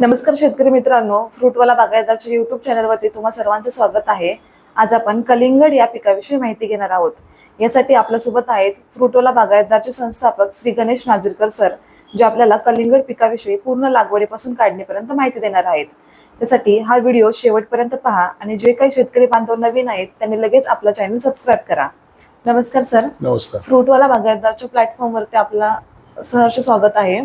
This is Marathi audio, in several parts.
नमस्कार शेतकरी मित्रांनो फ्रूटवाला बागायतदारच्या युट्यूब चॅनलवरती तुम्हा सर्वांचं स्वागत आहे. आज आपण कलिंगड या पिकाविषयी माहिती घेणार आहोत. यासाठी आपल्यासोबत आहेत फ्रूटवाला बागायतदारचे संस्थापक श्री गणेश नाझिरकर सर जे आपल्याला कलिंगड पिकाविषयी पूर्ण लागवडीपासून काढणीपर्यंत माहिती देणार आहेत. त्यासाठी हा व्हिडिओ शेवटपर्यंत पहा आणि जे काही शेतकरी बांधव नवीन आहेत त्यांनी लगेच आपला चॅनल सबस्क्राईब करा. नमस्कार सर. नमस्कार. फ्रूटवाला बागायतदारच्या प्लॅटफॉर्मवरती आपला सहर्ष स्वागत आहे.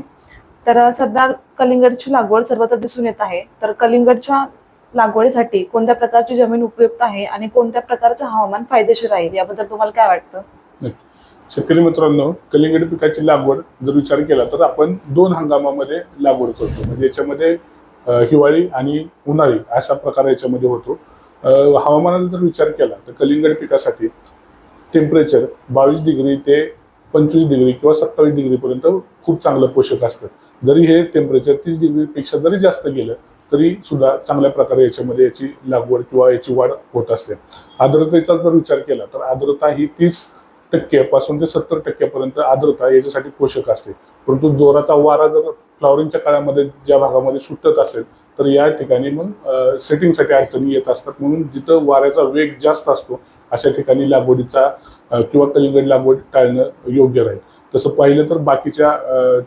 तर सध्या कलिंगडची लागवड सर्वत्र दिसून येत आहे. तर कलिंगडच्या लागवडीसाठी कोणत्या प्रकारची जमीन उपयुक्त आहे आणि कोणत्या प्रकारचं हवामान फायदेशीर राहील याबद्दल तुम्हाला काय वाटतं? शेतकरी मित्रांनो कलिंगड पिकाची लागवड जर विचार केला तर आपण दोन हंगामामध्ये लागवड करतो. म्हणजे याच्यामध्ये हिवाळी आणि उन्हाळी अशा प्रकार याच्यामध्ये होतो. हवामानाचा जर विचार केला तर कलिंगड पिकासाठी टेम्परेचर बावीस डिग्री ते पंचवीस डिग्री किंवा सत्तावीस डिग्रीपर्यंत खूप चांगलं पोषक असतं. जरी हे टेम्परेचर तीस डिग्रीपेक्षा जरी जास्त गेलं तरी सुद्धा चांगल्या प्रकारे याच्यामध्ये याची लागवड किंवा याची वाढ होत असते. आर्द्रतेचा जर विचार केला तर आर्द्रता ही तीस टक्क्यापासून ते सत्तर टक्क्यापर्यंत आर्द्रता याच्यासाठी पोषक असते. परंतु जोराचा वारा जर फ्लॉवरिंगच्या काळामध्ये ज्या भागामध्ये सुटत असेल तर या ठिकाणी मग सेटिंगसाठी अडचणी येत असतात. म्हणून जिथं वाऱ्याचा वेग जास्त असतो अशा ठिकाणी लागवडीचा किंवा कलिंगड लागवड टाळणं योग्य राहील. तसं पाहिलं तर बाकीच्या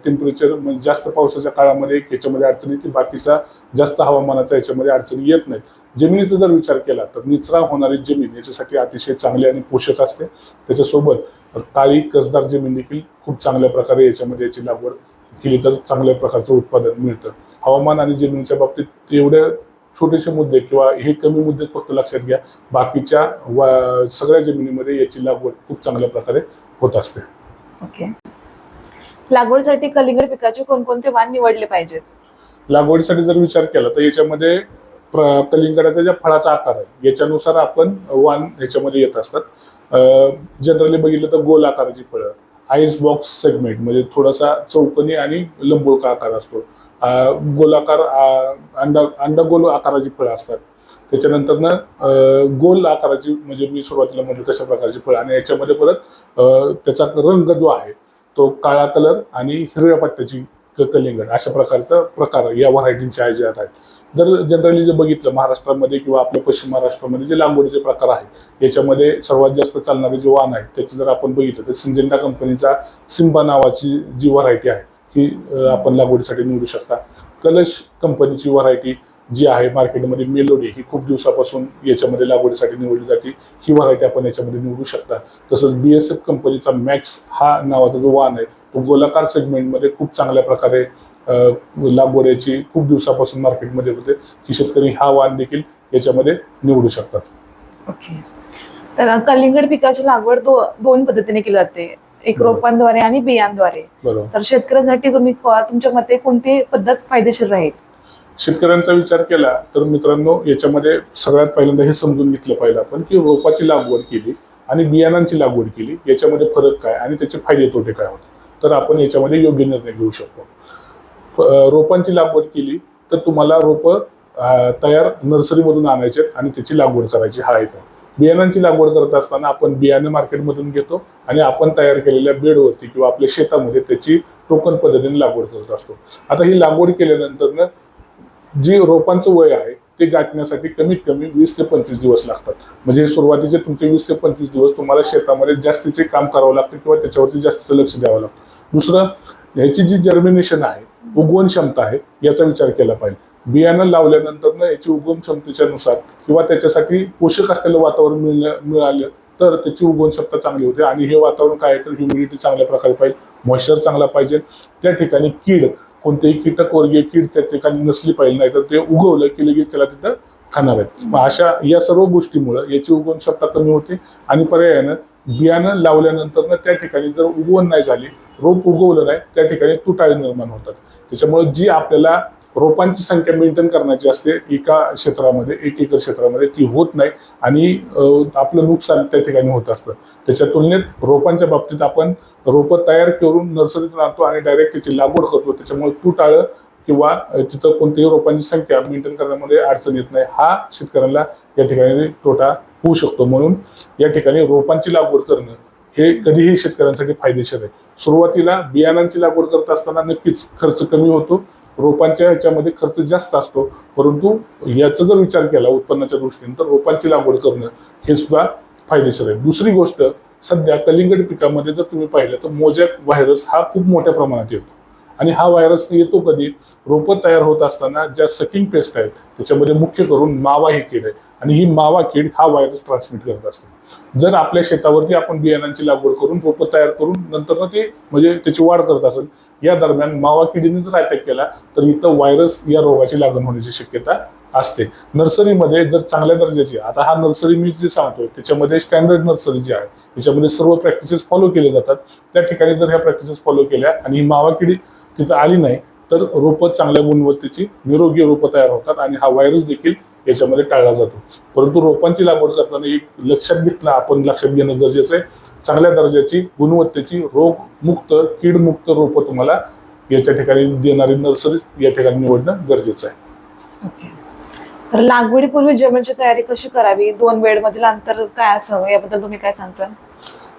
टेम्परेचर म्हणजे जास्त पावसाच्या काळामध्ये एक याच्यामध्ये अडचण येते. बाकीच्या जास्त हवामानाचा याच्यामध्ये अडचणी येत नाहीत. जमिनीचा जर विचार केला तर निचरा होणारी जमीन याच्यासाठी अतिशय चांगली आणि पोषक असते. त्याच्यासोबत काळी कसदार जमीन देखील खूप चांगल्या प्रकारे याच्यामध्ये याची लागवड केली तर चांगल्या प्रकारचं उत्पादन मिळतं. हवामान आणि जमिनीच्या बाबतीत एवढे छोटेसे मुद्दे किंवा हे कमी मुद्दे फक्त लक्षात घ्या. बाकीच्या वा- सगळ्या जमिनीमध्ये याची लागवड खूप चांगल्या प्रकारे होत असते. ओके. लागवडीसाठी कलिंगड पिकाचे कोणकोणते वाण निवडले पाहिजेत? लागवडीसाठी जर विचार केला तर याच्यामध्ये प्र- कलिंगडाचा ज्या फळाचा आकार आहे याच्यानुसार आपण वाण ह्याच्यामध्ये येत असतात. जनरली बघितलं तर गोल आकाराची फळं आईस बॉक्स सेगमेंट म्हणजे थोडासा चौकनी आणि लंबोळका आकार असतो. अं, गोलाकार अं, अंडा अंडगोल आकाराची फळं असतात. त्याच्यानंतर ना गोल आकाराची म्हणजे मी सुरुवातीला म्हटलं तशा प्रकारची फळं आणि याच्यामध्ये परत त्याचा रंग जो आहे तो काळा कलर आणि हिरव्या पट्ट्याची क- कलिंगड अशा प्रकारचा प्रकार या व्हरायटींचे आयोजित आहेत. जर जनरली जे बघितलं महाराष्ट्रामध्ये किंवा आपल्या पश्चिम महाराष्ट्रामध्ये जे लागवडीचे प्रकार आहेत याच्यामध्ये सर्वात जास्त चालणारे जे वाण आहेत त्याचं जर आपण बघितलं तर सिंजेंडा कंपनीचा सिम्बा नावाची जी व्हरायटी आहे ही आपण लागवडीसाठी निवडू शकता. कलश कंपनीची व्हरायटी जी आहे मार्केटमध्ये मेलोडी ही खूप दिवसापासून याच्यामध्ये लागवडीसाठी निवडली जाते. ही व्हरायटी आपण याच्यामध्ये निवडू शकता. तसंच बी एस एफ कंपनीचा मॅक्स हा नावाचा जो वाण आहे तो गोलाकार सेगमेंटमध्ये खूप चांगल्या प्रकारे अं, लागवड याची खूप दिवसापासून मार्केटमध्ये होते. की शेतकरी हा वाण देखील याच्यामध्ये निवडू शकतात. ओके. तर कलिंगड पिकाची लागवड दो दोन पद्धतीने केली जाते. एक. रोपांद्वारे आणि बियांद्वारे. बरोबर. तर शेतकऱ्यांसाठी तुम्ही तुमच्या मते कोणती पद्धत फायदेशीर राहील? शेतकऱ्यांचा विचार केला तर मित्रांनो याच्यामध्ये सगळ्यात पहिल्यांदा हे समजून घेतलं पाहिजे आपण की रोपाची लागवड केली आणि बियाणांची लागवड केली याच्यामध्ये फरक काय आणि त्याचे फायदे तोटे काय होते? तर आपण याच्यामध्ये योग्य निर्णय घेऊ शकतो. रोपांची लागवड केली तर तुम्हाला रोपं तयार नर्सरीमधून आणायचे आणि त्याची लागवड करायची हा एक. बियाणांची लागवड करत असताना आपण बियाणं मार्केटमधून घेतो आणि आपण तयार केलेल्या बेडवरती किंवा आपल्या शेतामध्ये त्याची टोकन पद्धतीने लागवड करत असतो. आता ही लागवड केल्यानंतर ना जी रोपांचं वय आहे ते गाठण्यासाठी कमीत कमी वीस ते पंचवीस दिवस लागतात. म्हणजे सुरुवातीचे तुमचे वीस ते पंचवीस दिवस तुम्हाला शेतामध्ये जास्तीचे काम करावं लागतं किंवा त्याच्यावरती जास्तीचं लक्ष द्यावं लागतं. दुसरं ह्याची जी जर्मिनेशन आहे उगवण क्षमता आहे याचा विचार केला पाहिजे. बियाणं लावल्यानंतर याची उगवण क्षमतेच्या नुसार किंवा त्याच्यासाठी पोषक असलेलं वातावरण मिळलं मिळालं तर त्याची उगवण क्षमता चांगली होते. आणि हे वातावरण काय आहे तर ह्युमिडिटी चांगल्या प्रकारे पाहिजे मॉइश्चर चांगला पाहिजे. त्या ठिकाणी कीड कोणतेही कीटक वर्गीय कीड त्या ठिकाणी नसली पाहिजे नाही तर ते उगवलं की लगेच त्याला तिथं खाणार आहेत. मग अशा या सर्व गोष्टीमुळं याची उगवण क्षमता कमी होते आणि पर्यायानं बियाणं लावल्यानंतर त्या ठिकाणी जर उगवण नाही झाली रोप उगवलं नाही त्या ठिकाणी तुटाळे निर्माण होतात. त्याच्यामुळे जी आपल्याला रोपांची संख्या मेंटेन करण्याची असते एका क्षेत्रामध्ये एक एकर क्षेत्रामध्ये ती होत नाही आणि आपलं नुकसान त्या ठिकाणी होत असतं. त्याच्या तुलनेत रोपांच्या बाबतीत आपण रोपं तयार करून नर्सरीतून आणतो आणि डायरेक्ट त्याची लागवड करतो. त्याच्यामुळे तुटाळं किंवा तिथं कोणत्याही रोपांची संख्या मेंटेन करण्यामध्ये अडचण येत नाही. हा शेतकऱ्यांना या ठिकाणी तोटा होऊ शकतो. म्हणून या ठिकाणी रोपांची लागवड करणं हे कधीही शेतकऱ्यांसाठी फायदेशीर आहे. सुरुवातीला बियाणांची लागवड करत असताना नक्कीच खर्च कमी होतो. रोपांच्या ह्याच्यामध्ये खर्च जास्त असतो. परंतु याचा जर विचार केला उत्पन्नाच्या दृष्टीने तर रोपांची लागवड करणं हे सुद्धा फायदेशीर आहे. दुसरी गोष्ट सध्या कलिंगड पिकामध्ये जर तुम्ही पाहिलं तर मोजॅक व्हायरस हा खूप मोठ्या प्रमाणात येतो. आणि हा व्हायरस येतो कधी? रोपं तयार होत असताना ज्या सकिंग पेस्ट आहेत त्याच्यामध्ये मुख्य करून मावा ही कीड आहे. आणि ही मावा कीड हा व्हायरस ट्रान्समिट करत असतो. जर आपल्या शेतावरती आपण बियाणांची लागवड करून रोपं तयार करून नंतर ते म्हणजे त्याची वाढ करत असेल या दरम्यान मावा किडीने जर अटॅक केला तर इथं व्हायरस या रोगाची लागण होण्याची शक्यता असते. नर्सरीमध्ये जर चांगल्या दर्जाची आता हा नर्सरी मी जे सांगतोय त्याच्यामध्ये स्टँडर्ड नर्सरी जी आहे त्याच्यामध्ये सर्व प्रॅक्टिसेस फॉलो केले जातात. त्या ठिकाणी जर ह्या प्रॅक्टिसेस फॉलो केल्या आणि ही मावा किडी तिथं आली नाही तर रोपं चांगल्या गुणवत्तेची निरोगी रोपं तयार होतात आणि हा व्हायरस देखील याच्यामध्ये टाळला जातो. परंतु रोपांची लागवड करताना एक लक्षात घेतलं आपण लक्षात घेणं गरजेचं आहे. चांगल्या दर्जाची गुणवत्तेची रोगमुक्त कीडमुक्त रोपं तुम्हाला याच्या ठिकाणी देणारी नर्सरी या ठिकाणी निवडणं गरजेचं आहे. ओके. तर लागवडीपूर्वी जमिनीची तयारी कशी करावी? दोन वेळमधील अंतर काय असावं? याबद्दल तुम्ही काय सांगता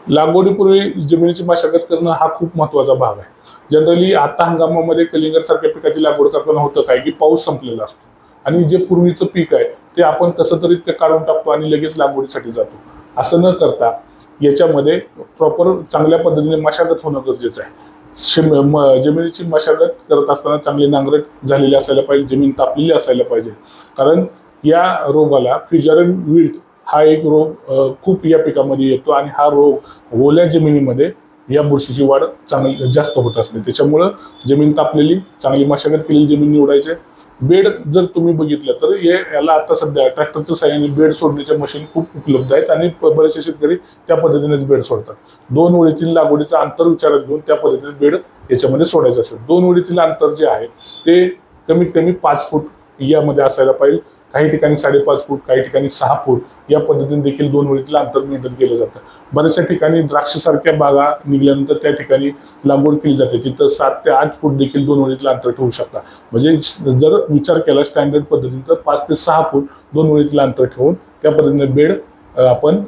लागवडीपूर्वी जमिनीची मशागत करणं हा खूप महत्त्वाचा भाग आहे. जनरली आता हंगामामध्ये कलिंगड सारख्या पिकाची लागवड करताना होतं काय की पाऊस संपलेला असतो. आणि जे पूर्वीचं पीक आहे ते आपण कसं तरी ते काढून टाकतो आणि लगेच लागवडीसाठी जातो. असं न करता याच्यामध्ये प्रॉपर चांगल्या पद्धतीने मशागत होणं गरजेचं आहे. शिम म- जमिनीची मशागत करत असताना चांगली नांगरट झालेली असायला पाहिजे जमीन तापलेली असायला पाहिजे. कारण या रोगाला फ्युजरन विल्ट हा एक रोग खूप या पिकामध्ये येतो आणि हा रोग ओल्या जमिनीमध्ये या बुरशीची वाढ चांगली जास्त होत असते. त्याच्यामुळं जमीन तापलेली चांगली मशागत केलेली जमीन निवडायची. बेड जर तुम्ही बघितलं तर हे याला आता सध्या ट्रॅक्टरच्या साह्याने बेड सोडण्याच्या मशीन खूप उपलब्ध आहेत आणि बरेचसे शेतकरी त्या पद्धतीनेच बेड सोडतात. दोन ओळीतील लागवडीचं अंतर विचारात घेऊन त्या पद्धतीने बेड याच्यामध्ये सोडायचं असेल. दोन ओळीतील अंतर जे आहे ते कमीत कमी पाच फूट यामध्ये असायला पाहिजे. काही ठिकाणी साडेपाच फूट काही ठिकाणी सहा फूट या पद्धतीने देखील दोन ओळीतलं अंतर नियंत्रण केलं जातं. बऱ्याचशा ठिकाणी द्राक्षासारख्या बागा निघाल्यानंतर त्या ठिकाणी लागवड केली जाते. तिथं सात ते आठ फूट देखील दोन ओळीतलं अंतर ठेवू शकता. म्हणजे जर विचार केला स्टँडर्ड पद्धतीने तर पाच ते सहा फूट दोन ओळीतलं अंतर ठेवून त्या पद्धतीने बेड आपण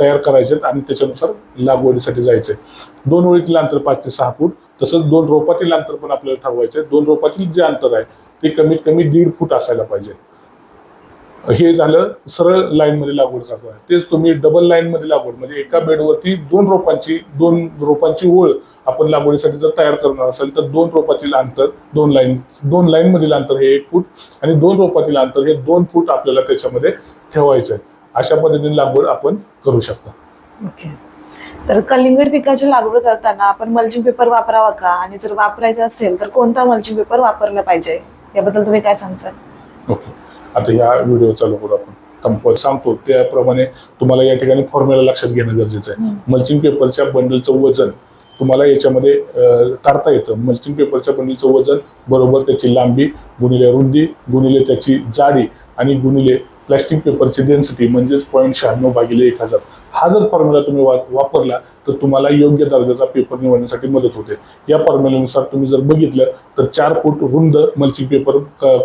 तयार करायचे आणि त्याच्यानुसार लागवडीसाठी जायचे दोन ओळीतील अंतर पाच ते सहा फूट तसंच दोन रोपातील अंतर पण आपल्याला ठरवायचे दोन रोपातील जे अंतर आहे ते कमीत कमी दीड फूट असायला पाहिजे. हे झालं सरळ लाईन मध्ये लागवड करताना तेच तुम्ही डबल लाईन मध्ये लागवड म्हणजे एका बेडवरती दोन रोपांची दोन रोपांची ओळ आपण लागवडीसाठी जर तयार करणार असेल तर दोन रोपातील अंतर दोन लाईन दोन लाईन मधील अंतर हे एक फूट आणि दोन रोपातील अंतर हे दोन फूट आपल्याला त्याच्यामध्ये ठेवायचं आहे अशा पद्धतीने लागवड आपण करू शकता. ओके. तर कलिंगड पिकाची लागवड करताना आपण मल्चिंग पेपर वापरावा का? आणि जर वापरायचा असेल तर कोणता मल्चिंग पेपर वापरला पाहिजे? याबद्दल तुम्ही काय सांगता ओके. आता ह्या व्हिडिओ चालू करू आपण. संपत सांगतो त्याप्रमाणे तुम्हाला या ठिकाणी फॉर्म्युला लक्षात घेणं गरजेचं आहे. मल्चिंग पेपरच्या बंडलचं वजन तुम्हाला याच्यामध्ये काढता येतं. मल्चिंग पेपरच्या बंडलचं वजन बरोबर त्याची लांबी गुणिले रुंदी गुणिले त्याची जाडी आणि गुणिले प्लॅस्टिक पेपरची डेन्सिटी म्हणजेच पॉईंट शहाण्णव भागिले एक हजार. हा जर फॉर्म्युला तुम्ही वापरला तर तुम्हाला योग्य दर्जाचा पेपर निवडण्यासाठी मदत होते. या फॉर्म्युल्यानुसार तुम्ही जर बघितलं तर चार फूट रुंद मल्चिंग पेपर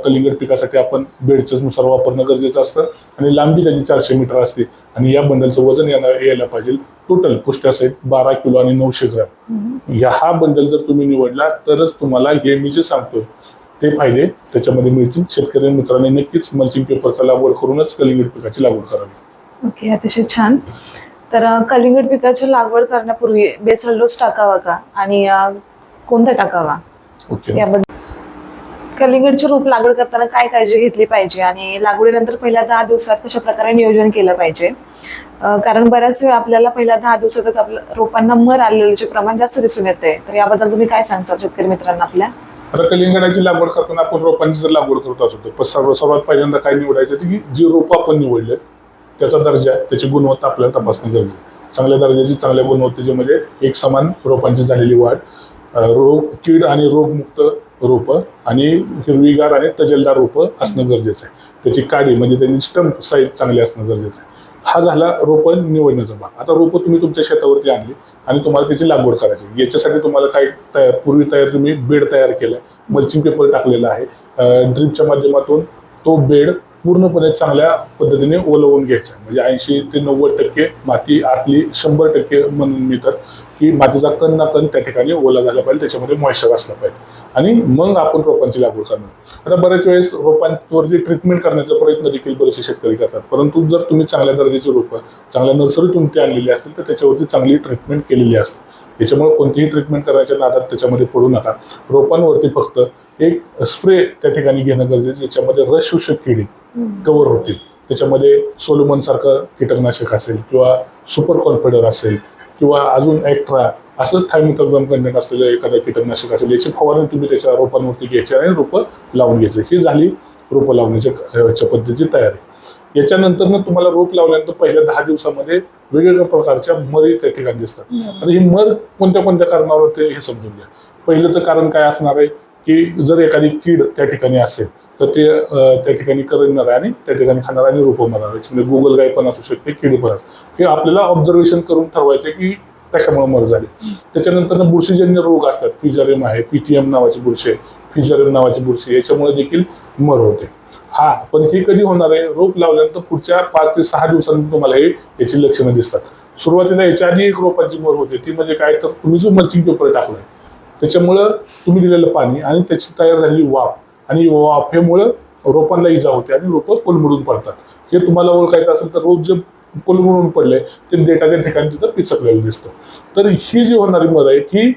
कलिंगड पिकासाठी आपण बेडच्या नुसार वापरणं गरजेचं असतं आणि लांबी त्याची चारशे मीटर असते आणि या बंडलचं वजन यायला यायला पाहिजे. टोटल पुष्ट्यासहित बारा किलो आणि नऊशे ग्रॅम. या हा बंडल जर तुम्ही निवडला तरच तुम्हाला हे मी जे सांगतोय ते फायदे त्याच्यामध्ये मिळतील शेतकरी मित्रांनी नक्कीच मल्चिंग पेपरचा लागवड करूनच कलिंगड पिकाची लागवड करावी. ओके अतिशय छान. तर कलिंगड पिकाची लागवड करण्यापूर्वी बेसल डोस टाकावा का? आणि कोणता टाकावा? ओके. याबद्दल. कलिंगडचे रोप लागवड करताना काय काळजी घेतली पाहिजे? आणि लागवडीनंतर पहिल्या दहा दिवसात कशा प्रकारे नियोजन केलं पाहिजे? कारण बऱ्याच वेळा आपल्याला पहिल्या दहा दिवसातच आपल्या रोपांना मर आलेल्याचे प्रमाण जास्त दिसून येते तर याबद्दल तुम्ही काय सांगता शेतकरी मित्रांना आपल्या? आता कलिंगडाची लागवड करताना आपण रोपांची जर लागवड करत असतो पण सर्व सर्वात पहिल्यांदा काय निवडायचं की जी रोपं आपण निवडले त्याचा दर्जा त्याची गुणवत्ता आपल्याला तपासणं गरजेचं आहे. चांगल्या दर्जाची चांगल्या गुणवत्तेची म्हणजे एक समान रोपांची झालेली वाढ रोग कीड आणि रोगमुक्त रोपं आणि हिरवीगार आणि तजेलदार रोपं असणं गरजेचं आहे त्याची काडी म्हणजे त्याची स्टंप साईज चांगली असणं गरजेचं आहे हा झाला रोपं निवडण्याचा भाग आता रोपं तुम्ही तुमच्या शेतावरती आणली आणि तुम्हाला त्याची लागवड करायची. याच्यासाठी तुम्हाला काही तयार पूर्वी तयार तुम्ही बेड तयार केलं. मल्चिंग पेपर टाकलेला आहे. ड्रीपच्या माध्यमातून तो बेड पूर्णपणे चांगल्या पद्धतीने ओलवून घ्यायचा. आहे. म्हणजे ऐंशी ते नव्वद टक्के माती आतली शंभर टक्के म्हणून मी तर की मातीचा कण ना कण त्या ठिकाणी ओला झाला पाहिजे त्याच्यामध्ये मॉइश्चर असलं पाहिजे. आणि मग आपण रोपांची लागवड करणार. आता बऱ्याच वेळेस रोपांवरती ट्रीटमेंट करण्याचा प्रयत्न देखील बरेचसे शेतकरी करतात. परंतु जर तुम्ही चांगल्या दर्जाची रोपं चांगल्या नर्सरीतून ते आणलेली असतील तर त्याच्यावरती चांगली ट्रीटमेंट केलेली असते. त्याच्यामुळे कोणतीही ट्रीटमेंट करायच्या नादात त्याच्यामध्ये पडू नका. रोपांवरती फक्त एक स्प्रे त्या ठिकाणी घेणं गरजेचं ज्याच्यामध्ये रस शोषक किडी कव्हर होतील. त्याच्यामध्ये सोलोमन सारखं कीटकनाशक असेल किंवा सुपर कॉन्फिडर असेल किंवा अजून एक्ट्रा असं थायमिथोग्राम कंटेंट असलेलं एखादं कीटकनाशक असेल याची फवारणी तुम्ही त्याच्या रोपांवरती घ्यायची आणि रोपं लावून घ्यायची. ही झाली रोपं लावण्याच्या पद्धतीची तयारी. याच्यानंतर ना तुम्हाला रोप लावल्यानंतर पहिल्या दहा दिवसामध्ये वेगवेगळ्या प्रकारच्या मरी त्या ठिकाणी दिसतात. आता ही मर कोणत्या कोणत्या कारणावर होते हे समजून घ्या. पहिलं तर कारण काय असणार आहे? की जर एखादी कीड त्या ठिकाणी असेल तर ते त्या ठिकाणी करणार आहे आणि त्या ठिकाणी खाणार आणि रोपं मारणार आहे. म्हणजे गुगल गाय पण असू शकते कीड पण हे आपल्याला ऑब्झर्वेशन करून ठरवायचं की कशामुळे मर झाली. त्याच्यानंतर बुरशीजन्य रोग असतात. फिजारियम आहे पीटीएम नावाची बुरशी आहे. फिजारियम नावाची बुरशी याच्यामुळे देखील मर होते. हा पण हे कधी होणार आहे? रोप लावल्यानंतर पुढच्या पाच ते सहा दिवसांनी तुम्हाला हे याची लक्षणं दिसतात. सुरुवातीला याच्या आधी एक रोपाची मर होते. ती म्हणजे काय? तर तुम्ही जो मल्चिंग पेपर टाकलाय त्याच्यामुळं तुम्ही दिलेलं पाणी आणि त्याची तयार झालेली वाफ आणि वाफेमुळं रोपांना इजा होते आणि रोपं कोलमडून पडतात. हे तुम्हाला ओळखायचं असेल तर रोप जे कोलमडून पडले ते डेटाच्या ठिकाणी तिथं पिचकलेलं दिसतं. तर ही जी होणारी मध आहे ती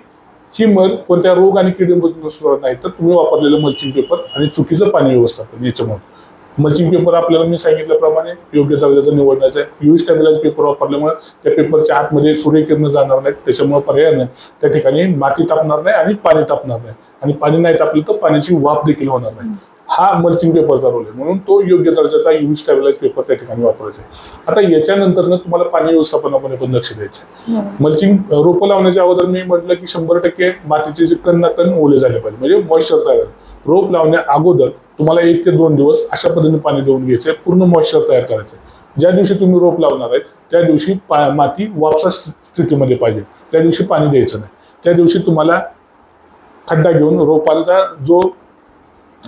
ही मध कोणत्या रोग आणि किडीमधून नाही तर तुम्ही वापरलेलं मल्चिंग पेपर आणि चुकीचं पाणी व्यवस्थापन याच्यामुळे. मल्चिंग पेपर आपल्याला मी सांगितल्याप्रमाणे योग्य दर्जाचं निवडण्याचं आहे. युवी स्टॅबिलाइज पेपर वापरल्यामुळे त्या पेपरच्या आतमध्ये सूर्यकिरण जाणार नाहीत. त्याच्यामुळे पर्याय नाही. त्या ठिकाणी माती तापणार नाही आणि पाणी तापणार नाही. आणि पाणी नाही तापलं तर पाण्याची वाफ देखील होणार नाही. हा मल्चिंग पेपरचा रोल आहे. म्हणून तो योग्य दर्जाचा युवी स्टॅबिलाइज पेपर त्या ठिकाणी वापरायचा आहे. आता याच्यानंतर ना तुम्हाला पाणी व्यवस्थापनामध्ये पण लक्ष द्यायचं आहे. मल्चिंग रोपं लावण्याच्या अगोदर मी म्हटलं की शंभर टक्के मातीचे जे कण ना कण ओले झाले पाहिजे. म्हणजे मॉइश्चर तयार झालं. रोप लावण्या अगोदर तुम्हाला एक ते दोन दिवस अशा पद्धतीने पाणी देऊन घ्यायचं आहे पूर्ण मॉइश्चर तयार करायचं. आहे. ज्या दिवशी तुम्ही रोप लावणार आहेत त्या दिवशी पा- माती वापसा स्थितीमध्ये पाहिजे. त्या दिवशी पाणी द्यायचं नाही. त्या दिवशी तुम्हाला खड्डा घेऊन रोपाचा जो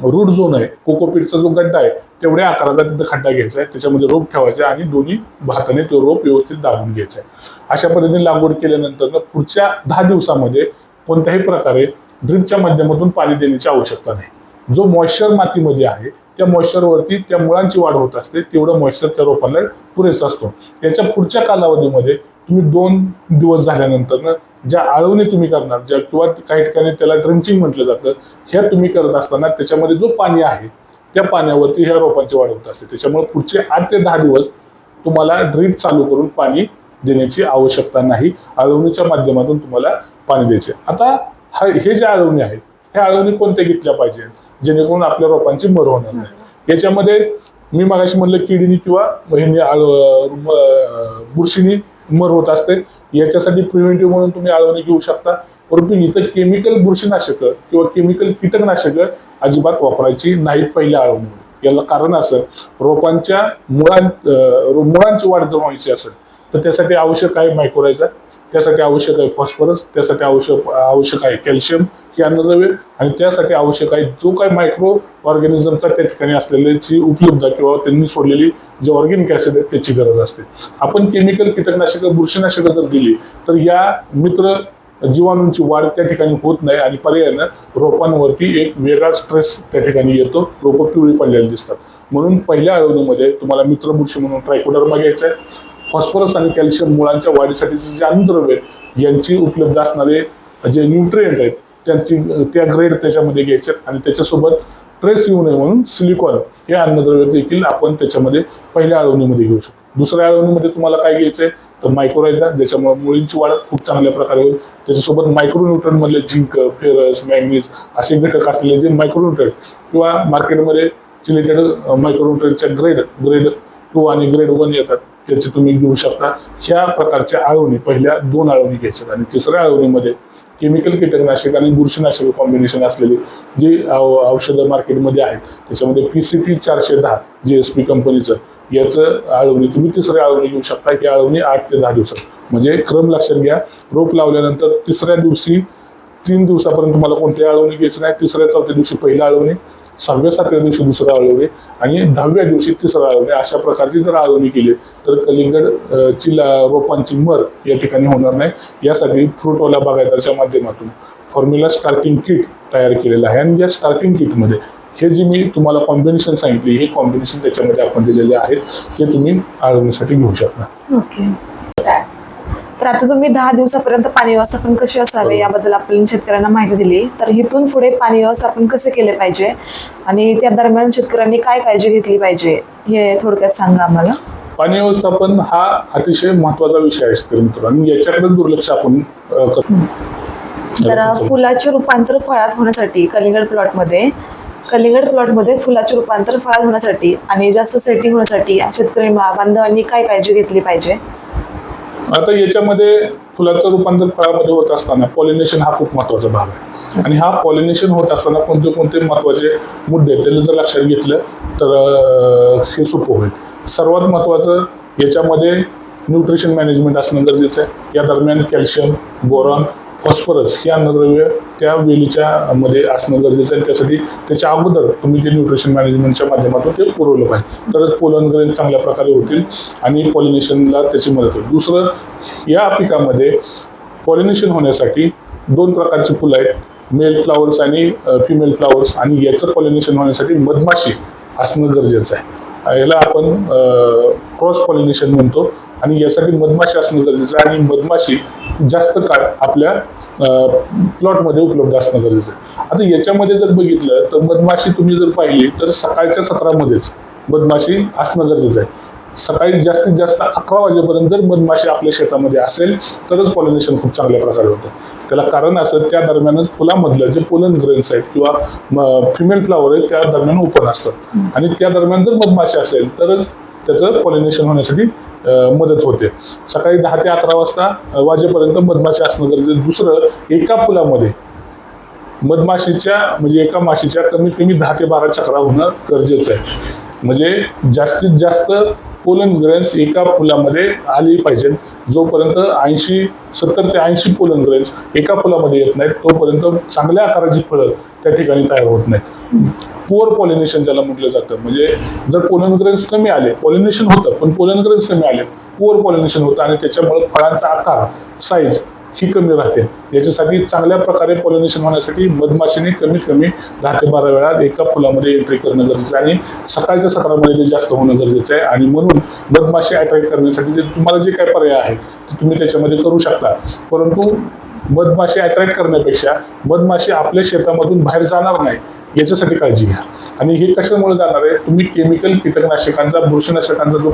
रूट झोन आहे कोकोपीटचा जो गड्डा आहे तेवढ्या आकाराचा तिथं खड्डा घ्यायचा आहे. त्याच्यामध्ये रोप ठेवायचा आहे आणि दोन्ही भाताने तो रोप व्यवस्थित दाबून घ्यायचा आहे. अशा पद्धतीने लागवड केल्यानंतर पुढच्या दहा दिवसामध्ये कोणत्याही प्रकारे ड्रिपच्या माध्यमातून पाणी देण्याची आवश्यकता नाही. जो मॉइश्चर मातीमध्ये आहे त्या मॉइश्चरवरती त्या मुळांची वाढ होत असते तेवढं मॉइश्चर त्या रोपांना पुरेसा असतो. याच्या पुढच्या कालावधीमध्ये तुम्ही दोन दिवस झाल्यानंतर ज्या आळवणी तुम्ही करणार ज्या किंवा काही ठिकाणी त्याला ड्रिंचिंग म्हटलं जातं ह्या तुम्ही करत असताना त्याच्यामध्ये जो पाणी आहे त्या पाण्यावरती ह्या रोपांची वाढ होत असते. त्याच्यामुळे पुढचे आठ ते दहा दिवस तुम्हाला ड्रीप चालू करून पाणी देण्याची आवश्यकता नाही. आळवणीच्या माध्यमातून तुम्हाला पाणी द्यायचे. आता हा हे जे आळवणी आहेत ह्या आळवणी कोणत्या घेतल्या पाहिजे? जेणेकरून आपल्या रोपांची मर होणार नाही. याच्यामध्ये मी मागाशी म्हणलं किडीनी किंवा ह्यानी आळ- म- बुरशीनी मर होत असते. याच्यासाठी प्रिव्हेंटिव्ह म्हणून तुम्ही आळवणी घेऊ शकता. परंतु इथं केमिकल बुरशीनाशकं किंवा केमिकल कीटकनाशकं अजिबात वापरायची नाहीत पहिल्या आळवणी याला कारण असं रोपांच्या मुळां मुळांची वाढ जर व्हायची असेल तर त्यासाठी आवश्यक आहे मायक्रोरायझा त्यासाठी आवश्यक आहे फॉस्फरस त्यासाठी आवश्यक आवश्यक आहे कॅल्शियम ही अन्नद्रव्य आणि त्यासाठी आवश्यक आहे जो काही मायक्रो ऑर्गॅनिझमचा त्या ठिकाणी असलेल्याची उपलब्ध किंवा त्यांनी सोडलेली जे ऑर्गॅनिक ऍसिड आहे त्याची गरज असते. आपण केमिकल कीटकनाशक बुरशीनाशक जर दिली तर या मित्र जीवाणूंची वाढ त्या ठिकाणी होत नाही आणि पर्यायानं रोपांवरती एक वेगळा स्ट्रेस त्या ठिकाणी येतो रोपं पिवळी पडलेली दिसतात. म्हणून पहिल्या आळवणीमध्ये तुम्हाला मित्र बुरशी म्हणून ट्रायकोडर्मा घ्यायचा आहे फॉस्फरस आणि कॅल्शियम मुळांच्या वाढीसाठीचे जे अन्नद्रव्य यांची उपलब्ध असणारे जे न्यूट्रिएंट आहेत त्यांची त्या ग्रेड त्याच्यामध्ये घ्यायचे आणि त्याच्यासोबत ट्रेस येऊ नये म्हणून सिलिकॉन हे अन्नद्रव्य देखील आपण त्याच्यामध्ये पहिल्या अळवणीमध्ये घेऊ शकतो. दुसऱ्या अळवणीमध्ये तुम्हाला काय घ्यायचं आहे तर मायक्रोरायझा ज्याच्यामुळे मुळींची वाढ खूप चांगल्या प्रकारे होईल. त्याच्यासोबत मायक्रोन्यूट्रनमधले झिंक फेरस मॅग्नीज असे घटक असलेले जे मायक्रोन्यूट्रन किंवा मार्केटमध्ये चिलेटेड मायक्रोन्यूट्रनच्या ग्रेड ग्रेड टू आणि ग्रेड वन येतात. त्याची तुम्ही घेऊ शकता. ह्या प्रकारच्या आळवणी पहिल्या दोन आळवणी घ्यायच्या आणि तिसऱ्या आळवणीमध्ये केमिकल कीटकनाशक आणि बुरशीनाशक कॉम्बिनेशन असलेली जी औषधं मार्केटमध्ये आहेत त्याच्यामध्ये पी सी पी चारशे दहा जी एस पी कंपनीचं याचं आळवणी तुम्ही तिसऱ्या आळवणी घेऊ शकता. ही आळवणी आठ ते दहा दिवसात. म्हणजे क्रम लक्षात घ्या. रोप लावल्यानंतर तिसऱ्या दिवशी तीन दिवसापर्यंत तुम्हाला कोणत्याही आळवणी घ्यायची नाही. तिसऱ्या चौथ्या दिवशी पहिल्या आळवणी. सहाव्या सातव्या दिवशी दुसरं आळवणे आणि दहाव्या दिवशी तिसरं आळवणे अशा प्रकारची जर आळवणी केली तर कलिंगड ची रोपांची मर या ठिकाणी होणार नाही. यासाठी फ्रूटवाला बागायताच्या माध्यमातून फॉर्म्युला स्टार्टिंग किट तयार केलेलं आहे. आणि या स्टार्टिंग किटमध्ये हे जे मी तुम्हाला कॉम्बिनेशन सांगितली हे कॉम्बिनेशन त्याच्यामध्ये आपण दिलेले आहेत ते तुम्ही आळवणीसाठी घेऊ शकता ओके तर आता तुम्ही दहा दिवसापर्यंत पाणी व्यवस्थापन कशी असावे याबद्दल आपण शेतकऱ्यांना माहिती दिली. तर इथून पुढे पाणी व्यवस्थापन कसे केले पाहिजे? आणि त्या दरम्यान शेतकऱ्यांनी काय काळजी घेतली पाहिजे हे थोडक्यात सांगा आम्हाला. पाणी व्यवस्थापन हा अतिशय महत्त्वाचा विषय आहे शेतकरी मित्रांनो. याच्याकडे दुर्लक्ष आपण तर फुलाचे रूपांतर फळात होण्यासाठी कलिंगड प्लॉटमध्ये कलिंगड प्लॉटमध्ये फुलाचे रूपांतर फळात होण्यासाठी आणि जास्त सेटिंग होण्यासाठी शेतकरी बांधवांनी काय काळजी घेतली पाहिजे? आता याच्यामध्ये फुलाचं रूपांतर फळामध्ये होत असताना पॉलिनेशन हा खूप महत्त्वाचा भाग आहे. आणि हा पॉलिनेशन होत असताना कोणते कोणते महत्त्वाचे मुद्दे त्याला जर लक्षात घेतलं तर हे सोपं होईल. सर्वात महत्वाचं याच्यामध्ये न्यूट्रिशन मॅनेजमेंट असणं गरजेचं आहे. या दरम्यान कॅल्शियम बोरॉन फॉस्फरस हे अन्नद्रव्य त्या वेलीच्या मध्ये असणं गरजेचं आहे. त्यासाठी त्याच्या अगोदर तुम्ही ते न्यूट्रिशन मॅनेजमेंटच्या माध्यमातून ते पुरवलं पाहिजे. तरच पोलन ग्रेन चांगल्या प्रकारे होतील आणि पॉलिनेशनला त्याची मदत होईल. दुसरं या पिकामध्ये पॉलिनेशन होण्यासाठी दोन प्रकारची फुलं आहेत. मेल फ्लावर्स आणि फिमेल फ्लावर्स आणि याचं पॉलिनेशन होण्यासाठी मधमाशी असणं गरजेचं आहे. याला आपण क्रॉस पॉलिनेशन म्हणतो. आणि यासाठी मधमाशी असणं गरजेचं आहे आणि मधमाशी जास्त काळ आपल्या प्लॉटमध्ये उपलब्ध असणं गरजेचं आहे. आता याच्यामध्ये जर बघितलं तर मधमाशी तुम्ही जर पाहिली तर सकाळच्या सत्रामध्येच मधमाशी असणं गरजेचं आहे. सकाळी जास्तीत जास्त अकरा वाजेपर्यंत जर मधमाशी आपल्या शेतामध्ये असेल तरच पॉलिनेशन खूप चांगल्या प्रकारे होतं. त्याला कारण असं त्या दरम्यानच फुलामधलं जे पोलन ग्रेन्स आहेत किंवा फिमेल फ्लावर आहेत त्या दरम्यान ओपन असतात आणि त्या दरम्यान जर मधमाशी असेल तरच त्याचं पॉलिनेशन होण्यासाठी मदत होते. सकाळी दहा ते अकरा वाजता वाजेपर्यंत मधमाशी असणं गरजेचं. आहे. दुसरं एका फुलामध्ये मधमाशीच्या म्हणजे एका माशीच्या कमीत कमी दहा ते बारा चक्रा होणं गरजेचं आहे. म्हणजे जास्तीत जास्त पोलन ग्रेन्स एका फुलामध्ये आली पाहिजेत. जोपर्यंत ऐंशी सत्तर ते ऐंशी पोलन ग्रेन्स एका फुलामध्ये येत नाहीत तोपर्यंत चांगल्या आकाराची फळं त्या ठिकाणी तयार होत नाहीत. पुअर पॉलिनेशन ज्याला म्हटलं जातं. म्हणजे जर पोलन ग्रेन्स कमी आले पॉलिनेशन होतं पण पोलन ग्रेन्स कमी आले पुअर पॉलिनेशन होतं आणि त्याच्यामुळे फळांचा आकार साईज ही कमी राहते. याच्यासाठी चांगल्या प्रकारे पॉलिनेशन होण्यासाठी मधमाशीने कमीत कमी दहा ते बारा वेळा एका फुलामध्ये एंट्री करणं गरजेचं आहे आणि सकाळच्या सत्रामध्ये ते जास्त होणं गरजेचं आहे. आणि म्हणून मधमाशी अट्रॅक्ट करण्यासाठी जे तुम्हाला जे काय पर्याय आहेत ते तुम्ही त्याच्यामध्ये करू शकता. परंतु मधमाशी अट्रॅक्ट करण्यापेक्षा मधमाशी आपल्या शेतामधून बाहेर जाणार नाही याच्यासाठी काळजी घ्या. आणि हे कशामुळे जाणार आहे? तुम्ही केमिकल कीटकनाशकांचा बुरशीनाशकांचा जो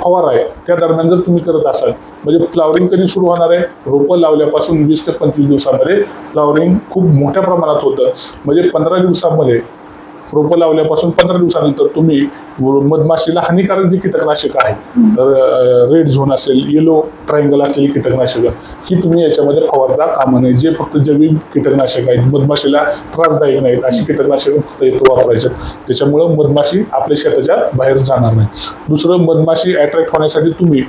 फवारा आहे त्या दरम्यान जर तुम्ही करत असाल म्हणजे फ्लावरिंग कधी सुरू होणार आहे? रोपं लावल्यापासून वीस ते पंचवीस दिवसामध्ये फ्लावरिंग खूप मोठ्या प्रमाणात होतं. म्हणजे पंधरा दिवसामध्ये रोपं लावल्यापासून पंधरा दिवसानंतर तुम्ही मधमाशीला हानिकारक जी कीटकनाशक आहेत तर रेड झोन असेल येलो ट्रायंगल असलेली कीटकनाशकं ही तुम्ही याच्यामध्ये फवारता कामा नये. जे फक्त जैविक कीटकनाशक आहेत मधमाशीला त्रासदायक नाहीत अशी कीटकनाशकं फक्त येतो वापरायचे त्याच्यामुळं मधमाशी आपल्या शेताच्या बाहेर जाणार नाही. दुसरं मधमाशी अट्रॅक्ट होण्यासाठी तुम्ही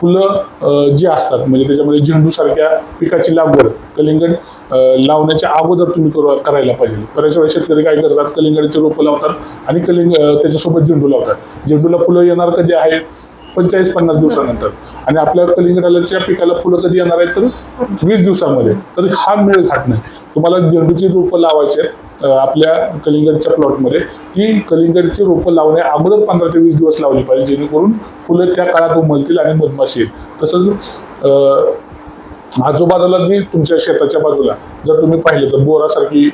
फुलं जी असतात म्हणजे त्याच्यामध्ये झेंडूसारख्या पिकाची लागवड कलिंगड लावण्याच्या अगोदर तुम्ही करू करायला पाहिजे. बऱ्याच वेळा शेतकरी काय करतात कलिंगडचे रोपं लावतात आणि कलिंग त्याच्यासोबत झेंडू लावतात. झेंडूला फुलं येणार कधी आहेत? पंचेचाळीस पन्नास दिवसानंतर. आणि आपल्या कलिंगडाच्या पिकाला फुलं कधी येणार आहेत तर? वीस दिवसामध्ये. तर हा मेळ खात नाही. तुम्हाला झेंडूची रोपं लावायची आहेत आपल्या कलिंगडच्या प्लॉटमध्ये ती कलिंगडची रोपं लावण्या अगोदर पंधरा ते वीस दिवस लावली पाहिजे जेणेकरून फुलं त्या काळात उमलतील आणि मधमाशी येईल तसंच आजूबाजूला जी तुमच्या शेताच्या बाजूला जर तुम्ही पाहिलं तर बोरासारखी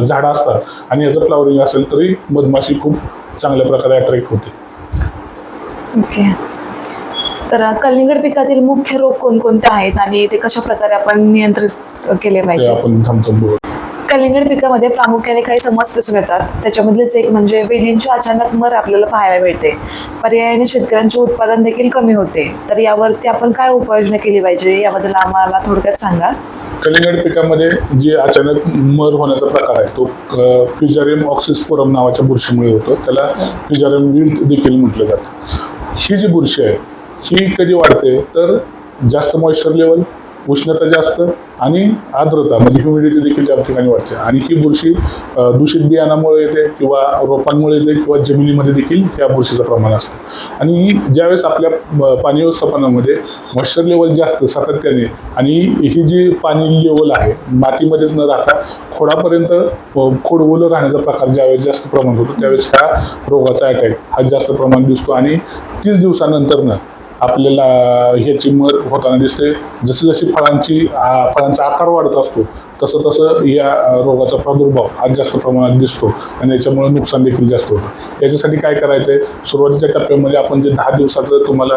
झाडं असतात आणि याचं फ्लावरिंग असेल तरी मधमाशी खूप चांगल्या प्रकारे अट्रॅक्ट होते. ओके. तर कलिंगड पिकातील मुख्य रोग कोणकोणते आहेत आणि ते कशा प्रकारे आपण नियंत्रित केले पाहिजे? आपण थांबतो. कलिंगड पिकामध्ये प्रामुख्याने काही समस्या दिसून येतात. त्याच्यामधलेच एक म्हणजे वेलींची अचानक मर आपल्याला पाहायला मिळते. पर्यायाने शेतकऱ्यांचे उत्पादन देखील कमी होते. तर यावरती आपण काय उपाययोजना केली पाहिजे? याबद्दल आम्हाला थोडक्यात सांगा. कलिंगड पिकामध्ये जे अचानक मर होण्याचा प्रकार आहे तो फ्युजारियम ऑक्सिस्पोरम नावाच्या बुरशीमुळे होतो. त्याला फ्युजारियम विल्ट देखील म्हटलं जातं. ही जी बुरशी आहे ही कधी वाढते? तर जास्त मॉइश्चर लेवल उष्णता जास्त आणि आर्द्रता म्हणजे ह्युमिडिटी देखील त्या ठिकाणी वाढते. आणि ही बुरशी दूषित बियाणामुळे येते किंवा रोपांमुळे येते किंवा जमिनीमध्ये देखील या बुरशीचं प्रमाण असतं. आणि ज्यावेळेस आपल्या पाणी व्यवस्थापनामध्ये मॉइश्चर लेवल जास्त सातत्याने आणि ही जी पाणी लेवल आहे मातीमध्येच न राहता खोडापर्यंत खोड ओलं राहण्याचा प्रकार ज्यावेळेस जास्त प्रमाण होतो त्यावेळेस ह्या रोगाचा अटॅक हा जास्त प्रमाण दिसतो. आणि तीस दिवसानंतरनं आपल्याला ह्याची मर होताना दिसते. जशी जशी फळांची फळांचा आकार वाढत असतो तसं तसं या रोगाचा प्रादुर्भाव हा जास्त प्रमाणात दिसतो आणि याच्यामुळे नुकसान देखील जास्त होतं. याच्यासाठी काय करायचं आहे सुरुवातीच्या टप्प्यामध्ये आपण जे दहा दिवसाचं तुम्हाला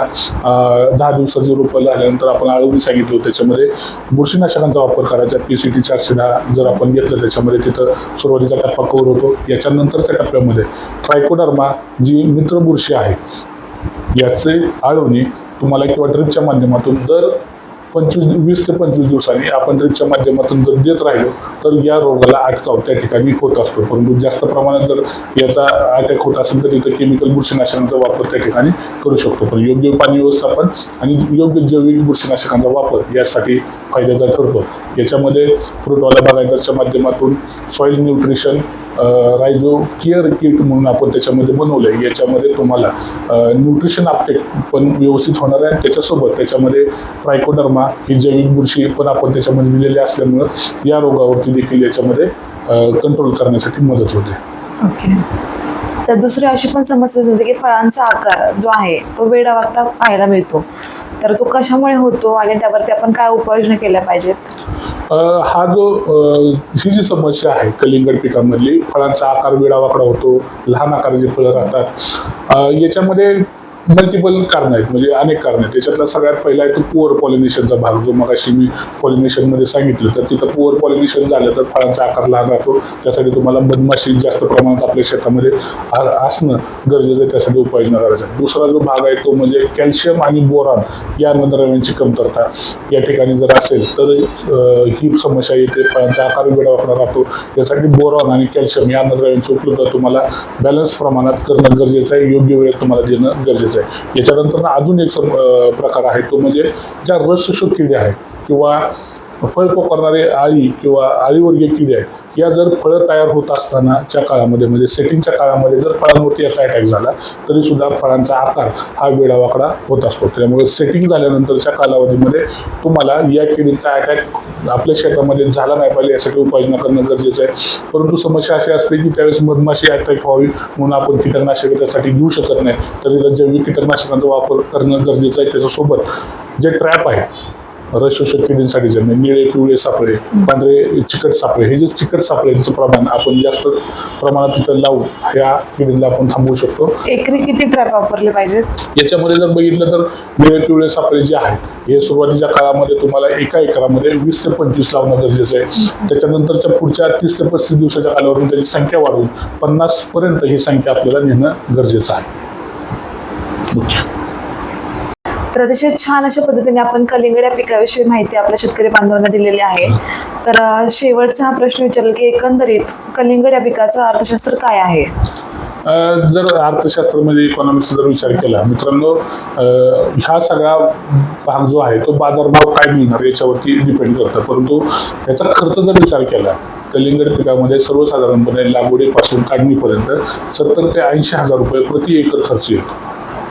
दहा दिवसाचे रोपं झाल्यानंतर आपण आळवणी सांगितलं त्याच्यामध्ये बुरशीनाशकांचा वापर करायचा. पी सी टी चारशे दहा जर आपण घेतलं त्याच्यामध्ये तिथं सुरुवातीचा टप्पा कव्हर होतो. याच्यानंतरच्या टप्प्यामध्ये ट्रायकोडर्मा जी मित्र बुरशी आहे याचे आळवणी तुम्हाला किंवा ड्रिपच्या माध्यमातून दर पंचवीस वीस ते पंचवीस दिवसांनी आपण ड्रिपच्या माध्यमातून जर देत राहिलो तर या रोगाला अटकाव. त्या ठिकाणी होत असतो. परंतु जास्त प्रमाणात जर याचा अटॅक होत असेल तर तिथं केमिकल बुरशीनाशकांचा वापर त्या ठिकाणी करू शकतो. पण योग्य पाणी व्यवस्थापन आणि योग्य जैविक बुरशीनाशकांचा वापर यासाठी फायद्याचा ठरतो. याच्यामध्ये फ्रुटवाला बागायतदारच्या माध्यमातून soil nutrition rhizo care kit म्हणून आपण त्याच्यामध्ये बनवलं आहे याच्यामध्ये तुम्हाला न्यूट्रिशन अपटेक पण व्यवस्थित होणार आहे. त्याच्यासोबत त्याच्यामध्ये ट्रायकोडर्मा ही जैविक बुरशी पण आपण त्याच्यामध्ये दिलेली असल्यामुळं या रोगावरती देखील याच्यामध्ये कंट्रोल करण्यासाठी मदत होते. ओके. तर दुसरी अशी पण समस्या होती की फळांचा आकार जो आहे तो वेडावाकडा पाहायला मिळतो. तर तो कशामुळे होतो आणि त्यावरती आपण काय उपाययोजना केल्या पाहिजेत? हा जो ही जी समस्या आहे कलिंगड पिकांमधली फळांचा आकार वेडावाकडा होतो लहान आकाराची फळं राहतात. याच्यामध्ये मल्टिपल कारण आहेत म्हणजे अनेक कारण आहेत. त्याच्यातला सगळ्यात पहिला आहे तो पुअर पॉलिनेशनचा भाग जो मगाशी मी पॉलिनेशनमध्ये सांगितलं. तर तिथं पुअर पॉलिनेशन झालं तर फळांचा आकार लहान राहतो. त्यासाठी तुम्हाला मधमाशी जास्त प्रमाणात आपल्या शेतामध्ये आ- असणं गरजेचं आहे त्यासाठी उपाययोजना करायच्या दुसरा जो भाग आहे तो म्हणजे कॅल्शियम आणि बोरान या अन्नद्रव्यांची कमतरता. या ठिकाणी जर असेल तर ही समस्या येते फळांचा आकार वेडावाकडा राहतो. त्यासाठी बोरॉन आणि कॅल्शियम या अन्नद्रव्यांची उपलब्धता तुम्हाला बॅलन्स प्रमाणात करणं गरजेचं आहे योग्य वेळेत तुम्हाला देणं गरजेचं आहे. याच्यानंतर अजून एक सम प्रकार आहे तो म्हणजे ज्या रसशोषक किडे आहेत किंवा फळ करणारे आळी किंवा आळीवर्गीय किडे आहेत या जर फळं तयार होत असतानाच्या काळामध्ये म्हणजे सेटिंगच्या काळामध्ये जर फळांवरती याचा अटॅक झाला तरी सुद्धा फळांचा आकार हा वेळावाकडा होत असतो. त्यामुळे सेटिंग झाल्यानंतरच्या कालावधीमध्ये तुम्हाला या किडीचा अटॅक आपल्या शेतामध्ये झाला नाही पाहिजे यासाठी उपाययोजना करणं गरजेचं आहे. परंतु समस्या अशी असते की त्यावेळेस मधमाशी अटॅक व्हावी म्हणून आपण कीटकनाशके त्यासाठी घेऊ शकत नाही. तर जैविक कीटकनाशकांचा वापर करणं गरजेचं आहे. त्याच्यासोबत जे ट्रॅप आहे रसशोषक किडींसाठीचे म्हणजे निळे पिवळे सापळे पांढरे चिकट सापळे हे जे चिकट सापळ्यांचं प्रमाण आपण जास्त प्रमाणात तिथं लावून ह्या किडींना आपण थांबवू शकतो. एकरी किती ट्रॅप वापरले पाहिजेत? याच्यामध्ये जर बघितलं तर निळे पिवळे सापळे जे आहेत हे सुरुवातीच्या काळामध्ये तुम्हाला एका एकरामध्ये वीस ते पंचवीस लावणं गरजेचं आहे. त्याच्यानंतरच्या पुढच्या तीस ते पस्तीस दिवसाच्या कालावधीत त्याची संख्या वाढवून पन्नास पर्यंत ही संख्या आपल्याला नेणं गरजेचं आहे. मुख्य. तर अतिशय छान अशा पद्धतीने आपण कलिंगड या पिकाविषयी माहिती आपल्या शेतकरी बांधवांना दिलेली आहे. तर शेवटचा हा प्रश्न विचारला की एकंदरीत कलिंगड या पिकाचं अर्थशास्त्र काय आहे? जर अर्थशास्त्रामध्ये इकॉनॉमिक्सचा जर विचार केला मित्रांनो ह्या हा सगळा भाग जो आहे तो बाजारभाव काय मिळणार याच्यावरती डिपेंड करतं. परंतु याचा खर्च जर विचार केला कलिंगड पिकामध्ये सर्वसाधारणपणे लागवडीपासून काढणीपर्यंत सत्तर ते ऐंशी हजार रुपये प्रति एकर खर्च येतो.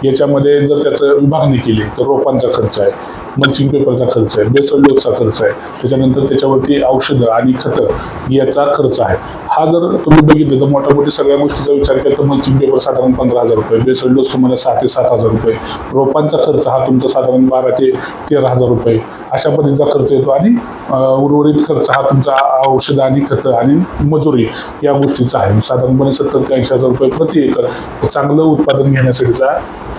याच्यामध्ये जर त्याचं विभागणी केली तर रोपांचा खर्च आहे मल्चिंग पेपरचा खर्च आहे बेसल खर्च आहे. त्याच्यानंतर त्याच्यावरती औषधं आणि खतं याचा खर्च आहे. हा जर तुम्ही बघितलं तर मोठ्या सगळ्या गोष्टीचा विचार केला तर मल्चिंग पेपर साधारण पंधरा हजार रुपये बेसल डोस तुम्हाला सहा ते सात हजार रुपये रोपांचा खर्च हा तुमचा साधारण बारा ते तेरा हजार रुपये अशा पद्धतीचा खर्च येतो. आणि उर्वरित खर्च हा तुमचा औषधं आणि खतं आणि मजुरी या गोष्टीचा आहे. साधारणपणे सत्तर ते ऐंशी हजार रुपये प्रति एकर चांगलं उत्पादन घेण्यासाठीचा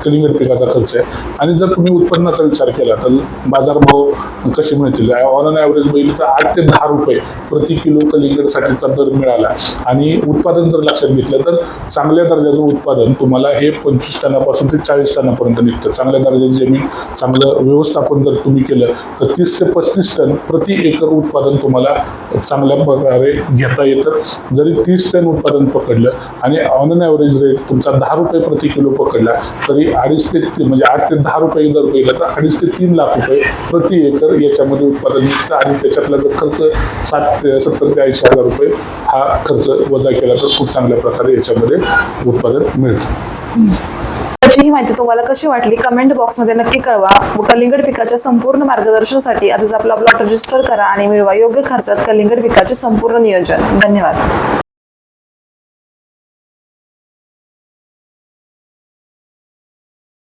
कलिंगड पिकाचा खर्च आहे. आणि जर तुम्ही उत्पन्नाचा विचार केला तर बाजारभाव कसे मिळतील? ऑन अन ॲव्हरेज बघितलं तर आठ ते दहा रुपये प्रति किलो कलिंगडसाठीचा दर मिळाला लागला आणि उत्पादन जर लक्षात घेतलं तर चांगल्या दर्जाचं उत्पादन तुम्हाला हे पंचवीस टनापासून ते चाळीस टनापर्यंत निघतं. चांगल्या दर्जाची जमीन चांगलं व्यवस्थापन जर तुम्ही केलं तर तीस ते पस्तीस टन प्रति एकर उत्पादन तुम्हाला चांगल्या प्रकारे घेता येतं. जरी तीस टन उत्पादन पकडलं आणि ऑन अन ॲव्हरेज रेट तुमचा दहा रुपये प्रति किलो पकडला तरी अडीच ते म्हणजे आठ ते दहा रुपये जर केलं तर अडीच ते तीन लाख रुपये प्रति एकर याच्यामध्ये उत्पादन निघतं आणि त्याच्यातला जर खर्च साठ ते सत्तर ते ऐंशी हजार रुपये हा खर्च वजा केला तर खूप चांगल्या प्रकारे याच्यामध्ये उत्पादन मिळतं. त्याची ही माहिती तुम्हाला कशी वाटली? कमेंट बॉक्समध्ये नक्की कळवा. व कलिंगड पिकाच्या संपूर्ण मार्गदर्शनासाठी आधीच आपला प्लॉट रजिस्टर करा आणि मिळवा. योग्य खर्चात कलिंगड पिकाचे संपूर्ण नियोजन. धन्यवाद.